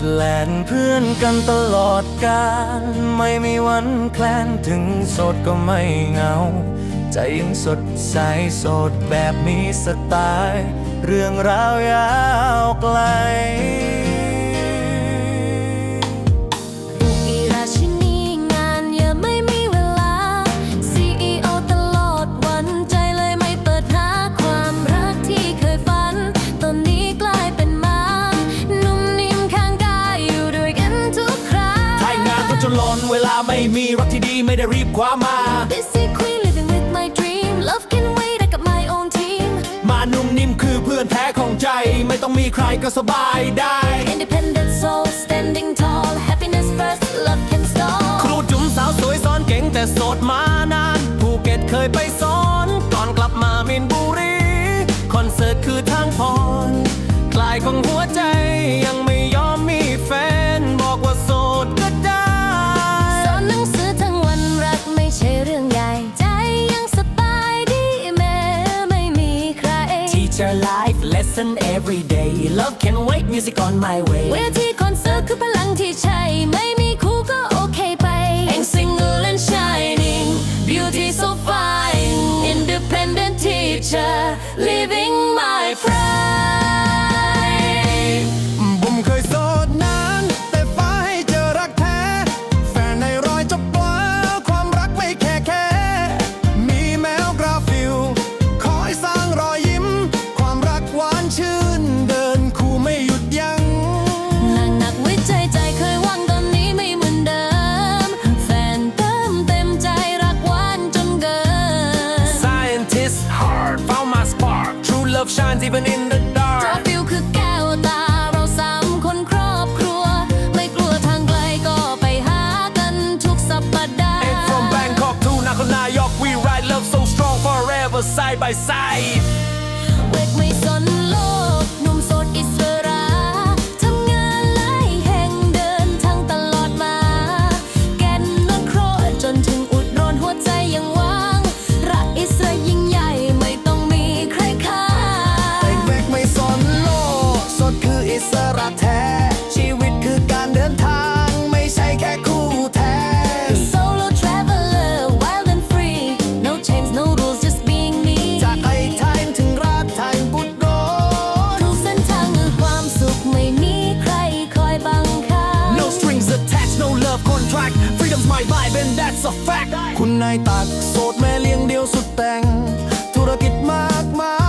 โสดแลนเพื่อนกันตลอดกาลไม่มีวันแคลนถึงโสดก็ไม่เหงา ใจยังสดใสโสดแบบมีสไตล์ เรื่องราวยาวไกล ม่มีรักที่ดีไม่ได้รีบคว้ามา Busy queen living with my dream Love can wait I got my own team มานุ่มนิ่มคือเพื่อนแท้ของใจ ไม่ต้องมีใครก็สบายได้ Independent soul standing tall Happiness first love can ค stall รูจุ๋มสาวสวยสอนเก่งแต่โสดมานานภูเก็ตเคยไปสอนก่อนกลับมามินบุรี คอนเสิร์ตคือทางพรกลายของหัวใจยัง Teacher life lesson every day Love can wait music on my way เวทีคอนเสิร์ตคือพลัง Love shines even in the เพราะ dark ฟิลคือแก้วตาเราสามคนครอบครัว ไม่กลัวทางไกลก็ไปหากันทุกสัปดาห์ And from Bangkok to Nakhon we ride love so strong forever side by side track Freedom's my vibe and that's a fact คุณนายตักโสดแม่เลี้ยงเดียวสุดแต่ง ธุรกิจมากมาย